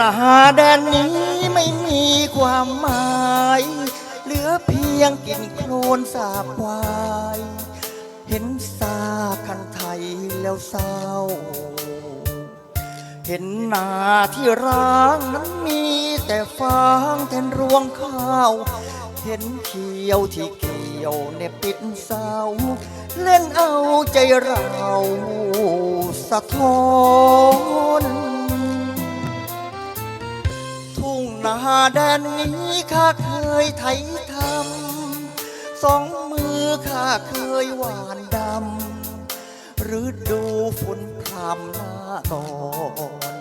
นาแดนนี้ไม่มีความหมาย เหลือเพียงกลิ่นโคลนสาบควาย เห็นซาคันไทยแล้วเศร้า เห็นนาที่ร้างนั้นมีแต่ฟางแทนรวงข้าว เห็นเขียวที่เกี่ยวเนบปิดเสาเล่นเอาใจเราสะท้อน แดนนี้ข้าเคยไถทำสองมือข้าเคยหวานดำฤดูฝนพรำหน้าก่อน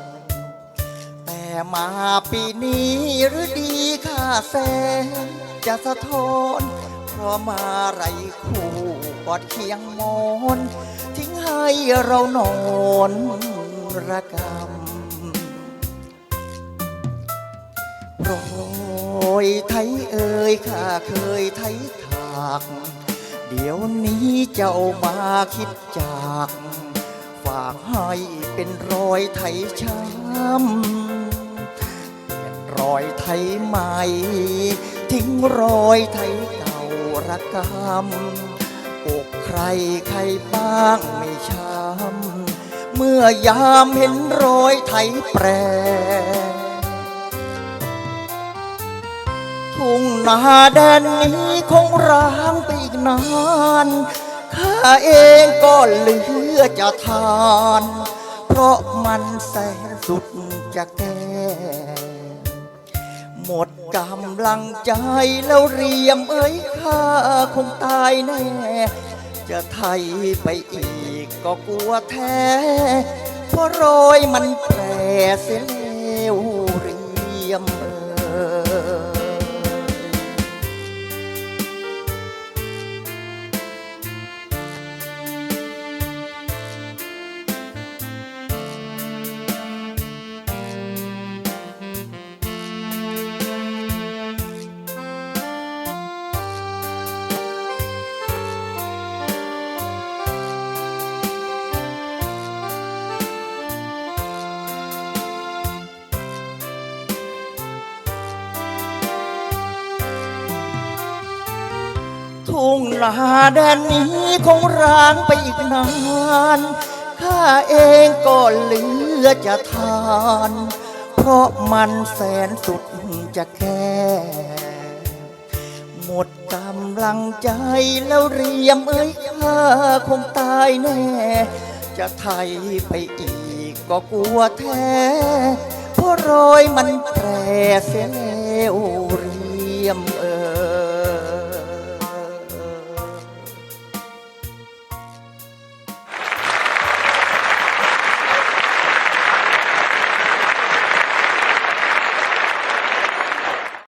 แต่มาปีนี้ฤดีข้าแสนจะสะท้อนเพราะมาไรคู่กอดเคียงมอนทิ้งให้เรานอนระกำ โปรยไทยเอ่ยข้าเคยไทยถาก เดี๋ยวนี้เจ้ามาคิดจาก ฝากให้เป็นรอยไทยช้ำเป็นรอยไทยใหม่ ทิ้งรอยไทยเก่าระกำอกใครใครบ้างไม่ช้ำเมื่อยามเห็นรอยไทยแปร ทุ่งนาแดนนี้คงร้างไปอีกนานข้าเองก็เหลือจะทาน เพราะมันแสนสุดจะแก้หมดกำลังใจแล้วเรียมเอ้ยข้าคงตายแน่ จะไทยไปอีกก็กลัวแท้ เพราะรอยมันแปรเสียแล้วเรียมเอ้ย ทุ่งนาแดนนี้คงร้างไปอีกนาน ข้าเองก็เหลือจะทาน เพราะมันแสนสุดจะแค่หมดกำลังใจแล้วเรียมเอ้ยข้าคงตายแน่ จะไทยไปอีกก็กลัวแท้ เพราะรอยมันแปรเสียแล้วเรียมเอ